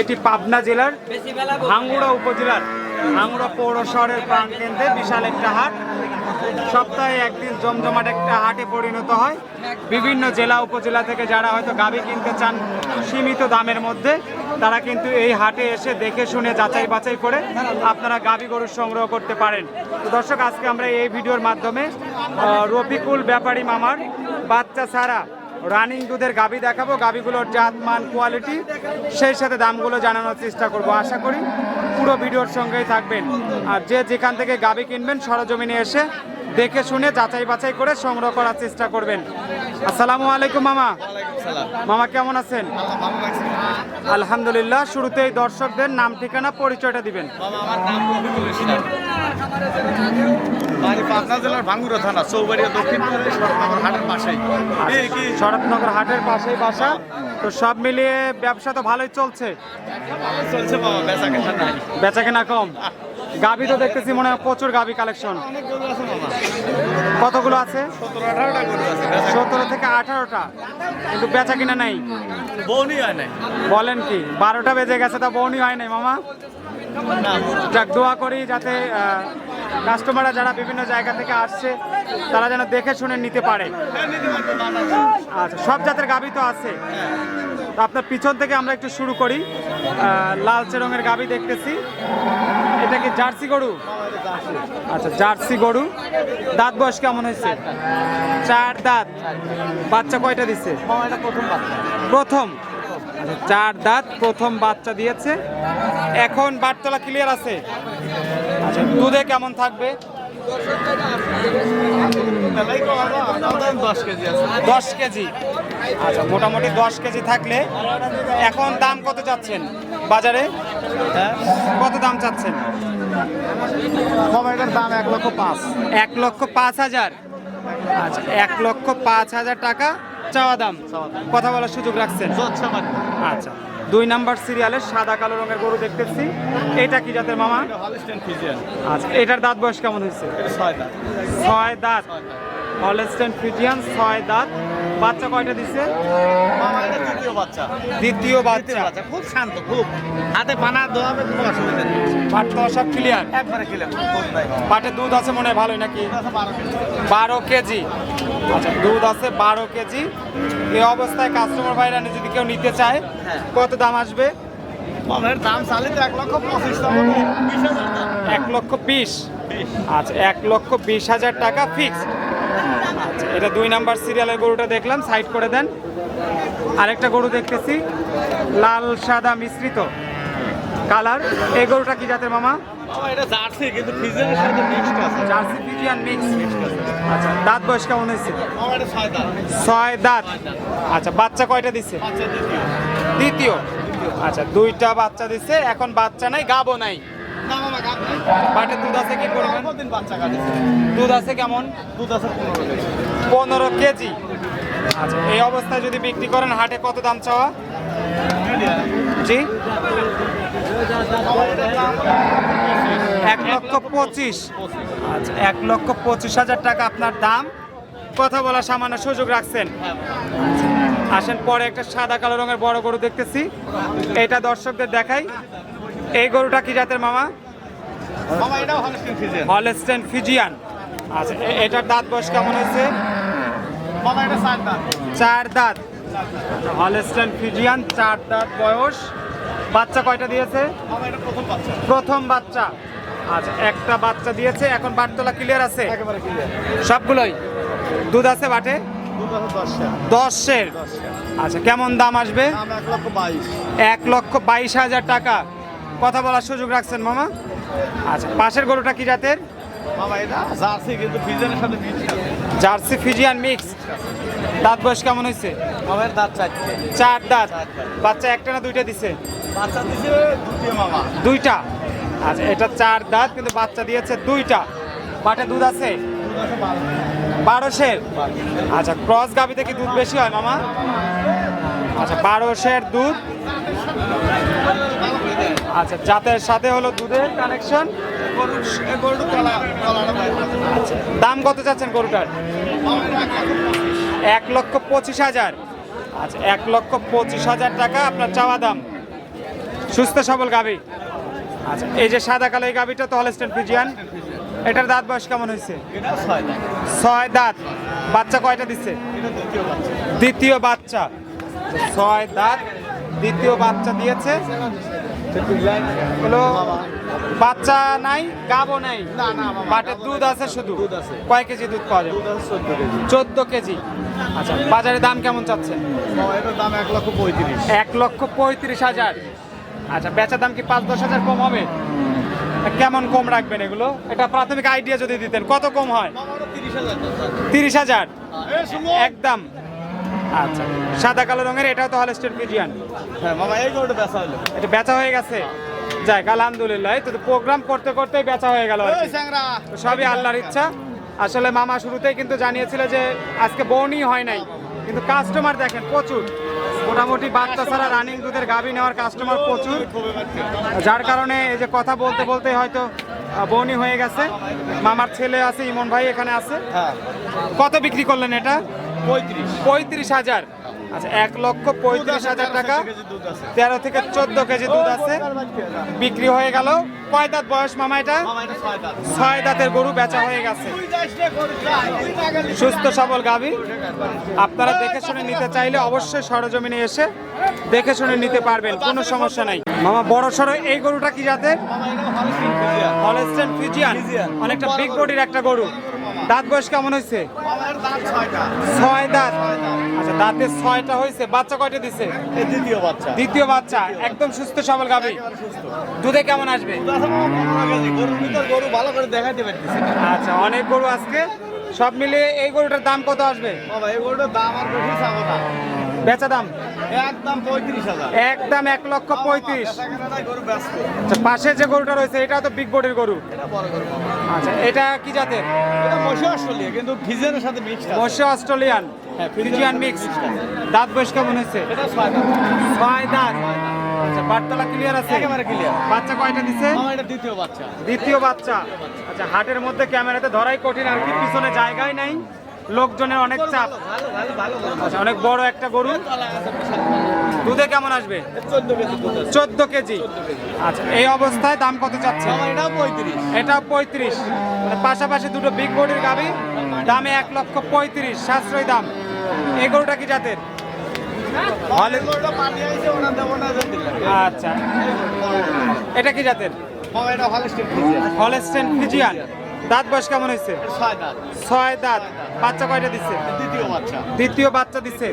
এটি পাবনা জেলার ভাঙ্গুড়া উপজেলার ভাঙ্গুড়া পৌর শহরের প্রাণকেন্দ্রে বিশাল একটা হাট। সপ্তাহে একদিন জমজমাট একটা হাটে পরিণত হয়। বিভিন্ন জেলা উপজেলা থেকে যারা হয়তো গাভী কিনতে চান সীমিত দামের মধ্যে, তারা কিন্তু এই হাটে এসে দেখে শুনে যাচাই বাছাই করে আপনারা গাভী গরু সংগ্রহ করতে পারেন। তো দর্শক, আজকে আমরা এই ভিডিওর মাধ্যমে রফিকুল ব্যাপারী মামার বাচ্চা ছাড়া রানিং দুধের গাবি দেখাবো। গাবিগুলোর জাত মান কোয়ালিটি সেই সাথে দামগুলো জানানোর চেষ্টা করব। আশা করি পুরো ভিডিওর সঙ্গেই থাকবেন। আর যে যেখান থেকে গাবি কিনবেন সরজমিনে এসে দেখে শুনে যাচাই বাছাই করে সংগ্রহ করার চেষ্টা করবেন। আসসালামু আলাইকুম মামা। মামা কেমন আছেন। আলহামদুলিল্লাহ শুরুতেই দর্শকদের নাম ঠিকানা পরিচয়টা দিবেন। আমার নাম পাবনা জেলার ভাঙ্গুরা থানা চৌবাড়িয়া দক্ষিণ শরৎনগর হাটের পাশেই। কি? শরৎনগর হাটের পাশেই বাসা। তো সব মিলিয়ে ব্যবসা তো ভালোই চলছে। চলছে বাবা বেচা কেনা নাই। বেচা কেনা কম। গাবি তো দেখতেছি মনে হয় প্রচুর গাবি কালেকশন কতগুলো আছে? সতেরো থেকে আঠারোটা। কিন্তু বেচা কিনা নেই। বউনি হয় নাই। বলেন কি বারোটা বেজে গেছে তা বউনি হয় নাই মামা? যাক দোয়া করি যাতে কাস্টমাররা যারা বিভিন্ন জায়গা থেকে আসছে তারা যেন দেখে শুনে নিতে পারে। আচ্ছা সব জাতের গাবি তো আছে। আপনার পিছন থেকে আমরা একটু শুরু করি। লালচে রঙের গাবি দেখতেছি। এটা কি জার্সি গরু? আচ্ছা জার্সি গরু। দাঁত বয়স কেমন হয়েছে? চার দাঁত। বাচ্চা কয়টা এটা প্রথম। আচ্ছা, চার দাঁত প্রথম বাচ্চা দিয়েছে। এখন বাটতলা ক্লিয়ার আছে? আচ্ছা দুধে কেমন থাকবে? দশ কেজি। আচ্ছা মোটামুটি দশ কেজি থাকলে এখন দাম কত চাচ্ছেন বাজারে? কত দাম চাচ্ছেন? এটার দাম এক লক্ষ পাঁচ। এক লক্ষ পাঁচ হাজার। আচ্ছা এক লক্ষ পাঁচ হাজার টাকা চাওয়া দাম। কথা বলার সুযোগ রাখছেন? আচ্ছা দুই নাম্বার সিরিয়ালের সাদা কালো রঙের গরু দেখতেছি। এটা কি জাতের মামা? আচ্ছা এটার দাঁত বয়স কেমন হয়েছে? ছয় দাম ছয় দাঁত। হলস্টেন ফ্রিজিয়ান ছয় দাঁত। বাচ্চা কয়টা দিছে? তৃতীয় বাচ্চা। দ্বিতীয় বাচ্চা। খুব শান্ত খুব। হাতে পানা দোয়াবে কোনো অসুবিধা নেই। পাট তো সব ক্লিয়ার একবারে খুব পাটের দুধ আছে মনে হয় ভালোই নাকি? বারো কেজি। আচ্ছা দুধ আছে বারো কেজি। এই অবস্থায় কাস্টমার ভাইরা যদি কেউ নিতে চায় হ্যাঁ। কত দাম আসবে? মামের দাম চালে তো এক লক্ষ পঁচিশ এক লক্ষ বিশ। আচ্ছা এক লক্ষ বিশ হাজার টাকা ফিক্স আচ্ছা এটা দুই নাম্বার সিরিয়ালের গরুটা দেখলাম সাইড করে দেন। আরেকটা গরু দেখতেছি লাল সাদা মিশ্রিত কালার। এই গরুটা কি জাতের মামা? এটা জার্সি কিন্তু ফিজের সাথে মিক্সড আছে। Jersey friesian mix. আচ্ছা দাঁত বয়স কেমন হয়েছে? এটা ছয় দাঁত। আচ্ছা বাচ্চা কয়টা দিছে? দ্বিতীয়। আচ্ছা দুইটা বাচ্চা দিছে এখন বাচ্চা নাই গাবো নাই। বাটের দুধ আছে কি পরিমাণ কতদিন বাচ্চা কাটেছে দুধ আছে কেমন? দুধ আছে পনেরো কেজি। পনেরো কেজি। আচ্ছা এই অবস্থায় যদি বিক্রি করেন হাটে কত দাম চাওয়া? জি? এক লক্ষ পঁচিশ। আচ্ছা এক লক্ষ পঁচিশ হাজার টাকা আপনার দাম। কথা বলার সামান্য সুযোগ রাখছেন। আসেন পরে একটা সাদা কালো রঙের বড় গরু দেখতেছি। এটা দর্শকদের দেখাই। এই গরুটা কি জাতের মামা? হলস্টিন ফিজিয়ান আচ্ছা এটার দাঁত বয়স কেমন হয়েছে? মামা এটা চার দাঁত। হলস্টেন ফিজিয়ান চার দাঁত বয়স। বাচ্চা কয়টা দিয়েছে? মামা এটা প্রথম বাচ্চা। প্রথম বাচ্চা। আচ্ছা একটা বাচ্চা দিয়েছে এখন বাটতলা ক্লিয়ার আছে? একেবারে ক্লিয়ার সবগুলোই? দুধ আছে বাটে? দশের। আচ্ছা কেমন দাম আসবে? এক লক্ষ বাইশ হাজার টাকা। কথা বলার সুযোগ রাখছেন মামা? আচ্ছা পাশের গরুটা কি জাতের? জার্সি কিন্তু ফিজিয়ানের সাথে জার্সি ফিজিয়ান মিক্স। দাঁত বয়স কেমন হয়েছে? মামার দাঁত চারটে। চার দাঁত। বাচ্চা একটা না দুইটা দিছে? বাচ্চা দিছে মামা। দুইটা। আচ্ছা এটা চার দাঁত কিন্তু বাচ্চা দিয়েছে দুইটা। মাঠে দুধ আছে? বারোশের? আচ্ছা ক্রস গাভিতে কি দুধ বেশি হয় মামা? আচ্ছা বারোশের দুধ। আচ্ছা জাতের সাথে হলো দুধের কানেকশন। আচ্ছা দাম কত চাচ্ছেন গরুটার? এক লক্ষ পঁচিশ হাজার। আচ্ছা এক লক্ষ পঁচিশ হাজার টাকা আপনার চাওয়া দাম। সুস্থ সবল গাভি। আচ্ছা এই যে সাদা কালো এই গাভিটা তো হলস্টেন ফিজিয়ান এটার দাঁত বয়স কেমন হয়েছে? ছয় দাঁত। বাচ্চা কয়টা দিচ্ছে? দ্বিতীয় বাচ্চা। ছয় দাঁত। দ্বিতীয় বাচ্চা দিয়েছে। হলো বাচ্চা নাই গাবো নাই। না, না, মামা, বাটের দুধ আছে শুধু? দুধ আছে। কয় কেজি দুধ পাওয়া যাবে? চোদ্দ কেজি। আচ্ছা বাজারে দাম কেমন চাচ্ছে দাম এক লক্ষ পঁয়ত্রিশ। এক লক্ষ পঁয়ত্রিশ হাজার। আচ্ছা বেচার দাম কি পাঁচ দশ হাজার কম হবে? কেমন কম রাখবেন এগুলো? এটা প্রাথমিক আইডিয়া যদি দিতেন কত কম হয়? তিরিশ হাজার। তিরিশ হাজার? একদম। আচ্ছা। সাদা কালো রঙের এটাও তো হলস্টেন ফিজিয়ান হ্যাঁ মামা এই গরুটা বেচা হলো। এটা বেচা হয়ে গেছে। যাক আলহামদুলিল্লাহ তো প্রোগ্রাম করতে করতেই বেচা হয়ে গেল সবই আল্লাহর ইচ্ছা। আসলে মামা শুরুতেই কিন্তু জানিয়েছিল যে আজকে বউনি হয় নাই। কিন্তু কাস্টমার দেখেন প্রচুর। মোটামুটি বাচ্চা ছাড়া রানিং দুধের গাভী নেওয়ার কাস্টমার প্রচুর। যার কারণে এই যে কথা বলতে বলতে হয়তো বউনি হয়ে গেছে। মামার ছেলে আছে ইমন ভাই এখানে আছে। হ্যাঁ। কত বিক্রি করলেন এটা? পঁয়ত্রিশ। হাজার। আচ্ছা এক লক্ষ পঁয়ত্রিশ হাজার টাকা। তেরো থেকে চোদ্দ কেজি দুধ আছে। বিক্রি হয়ে গেল। কয় দাঁত বয়স মামা এটা? ছয় দাঁতের গরু বেচা হয়ে গেছে। সুস্থ সবল গাভী। আপনারা দেখে শুনে নিতে চাইলে অবশ্যই সরজমিনে এসে দেখে শুনে নিতে পারবেন। কোনো সমস্যা নাই। মামা বড় সড়ো এই গরুটা কি জাতের। হলস্টেন ফিজিয়ান অনেকটা বিগ বডির একটা গরু। দাঁত বয়স কেমন হয়েছে। ছয় দাঁত। আচ্ছা দাঁতে ছয়টা হয়েছে বাচ্চা কয়টা দিছে? দ্বিতীয় বাচ্চা। দ্বিতীয় বাচ্চা একদম সুস্থ সবল গাবি। দুধে কেমন আসবে? গরু ভালো করে দেখাতে পারতেছি আচ্ছা অনেক গরু আজকে। সব মিলিয়ে এই গরুটার দাম কত আসবে? বাবা এই গরুটার দাম আর বেশি চাবো না। বেচা দাম? একদম পঁয়ত্রিশ হাজার। একদম এক লক্ষ পঁয়ত্রিশ। আচ্ছা পাশে যে গরুটা রয়েছে এটা তো বিগ বডির গরু। আচ্ছা এটা কি জাতের? এটা মশা অস্ট্রেলিয়া কিন্তু ফিজের সাথে মিক্সড আছে। অস্ট্রেলিয়ান। হ্যাঁ, ফিজিয়ান মিক্স দাঁত বয়স কেমন হয়েছে? এটা ছয় দাঁত। ছয় দাঁত। আচ্ছা বাটতলা ক্লিয়ার আছে? একেবারে ক্লিয়ার বাচ্চা কয়টা দিছে? এটা দ্বিতীয় বাচ্চা। দ্বিতীয় বাচ্চা। আচ্ছা হাটের মধ্যে ক্যামেরাতে ধরাই কঠিন আর কি পিছনে জায়গায় নাই। লোকজনের অনেক চাপ। অনেক বড় একটা গরু। দুধে কেমন আসবে? চোদ্দ কেজি। আচ্ছা এই অবস্থায় দাম কত চাচ্ছে মামা পঁয়ত্রিশ। এটা পঁয়ত্রিশ। পাশাপাশি দুটো বিগ বডির গাবি দামে এক লক্ষ পঁয়ত্রিশ সাশ্রয় দাম। এই গরুটা কি জাতের। আচ্ছা। এটা কি জাতের? এটা হলস্টেন ফিজিয়ান দাঁত বয়স কেমন হয়েছে? ছয় দাঁত। বাচ্চা কয়টা দিচ্ছে দ্বিতীয় বাচ্চা। দ্বিতীয় বাচ্চা দিচ্ছে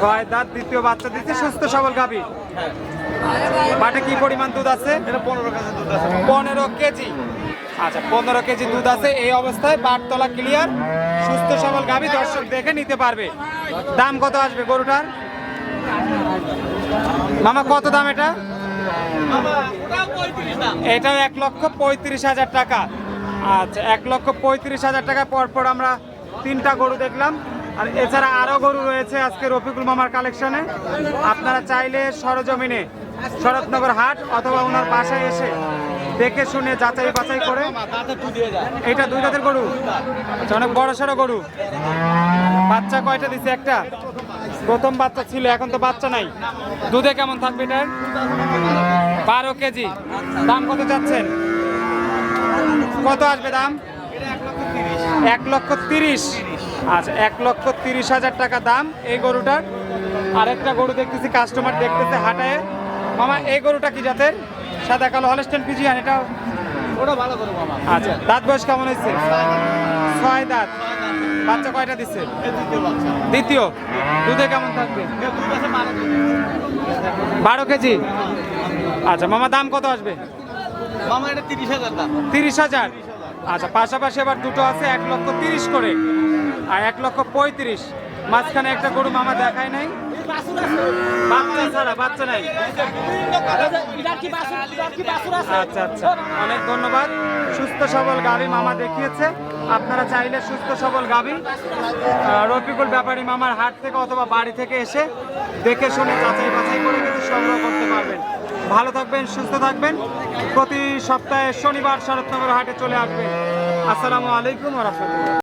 ছয় দাঁত দ্বিতীয় বাচ্চা দিচ্ছে সুস্থ সবল গাবি। বাটে কি পরিমাণ দুধ আছে? পনেরো কেজি দুধ আছে। পনেরো কেজি। আচ্ছা পনেরো কেজি দুধ আছে। এই অবস্থায় বাটতলা ক্লিয়ার সুস্থ সবল গাভী দর্শক দেখে নিতে পারবে। দাম কত আসবে গরুটার? মামা কত দাম এটা? এটাও এক লক্ষ পঁয়ত্রিশ হাজার টাকা। আচ্ছা এক লক্ষ পঁয়ত্রিশ হাজার টাকা পর পর আমরা তিনটা গরু দেখলাম। আর এছাড়া আরও গরু রয়েছে আজকে রফিকুল মামার কালেকশনে। আপনারা চাইলে সরজমিনে শরৎনগর হাট অথবা ওনার বাসায় এসে দেখে শুনে যাচাই বাছাই করে। এটা দুই দাঁতের গরু? আচ্ছা অনেক বড় সড়ো গরু। বাচ্চা কয়টা দিছে একটা? প্রথম বাচ্চা ছিল, এখন তো বাচ্চা নাই। দুধে কেমন থাকবে এটার? বারো কেজি। দাম কত চাচ্ছেন? কত আসবে দাম? এক লক্ষ তিরিশ। আচ্ছা এক লক্ষ তিরিশ হাজার টাকা দাম এই গরুটার। আরেকটা গরু দেখতেছি কাস্টমার দেখতেছে হাটায়। মামা এই গরুটা কি জাতের? সাদা কালো হলস্টেন ফিজিয়ান এটা ওটা ভালো মামা। আচ্ছা দাঁত বয়স কেমন হয়েছে? ছয় দাঁত। বাচ্চা কয়টা দিচ্ছে দ্বিতীয়। দুধে কেমন থাকবে? বারো কেজি। আচ্ছা মামা দাম কত আসবে? মামা তিরিশ হাজার তিরিশ হাজার? আচ্ছা পাশাপাশি আবার দুটো আছে, এক লক্ষ তিরিশ করে আর এক লক্ষ পঁয়ত্রিশ। মাঝখানে একটা গরু মামা দেখায় নাই। বাচ্চা ছাড়া, বাচ্চা নাই। আচ্ছা আচ্ছা। অনেক ধন্যবাদ। সুস্থ সবল গাভী মামা দেখিয়েছে। আপনারা চাইলে সুস্থ সবল গাভী রফিকুল ব্যাপারী মামার হাট থেকে অথবা বাড়ি থেকে এসে দেখে শুনে যাচাই বাছাই করে কিন্তু সংগ্রহ করতে পারবেন। ভালো থাকবেন সুস্থ থাকবেন। প্রতি সপ্তাহে শনিবার শরৎনগর হাটে চলে আসবেন। আসসালামু আলাইকুম রহমতুল্লাহ।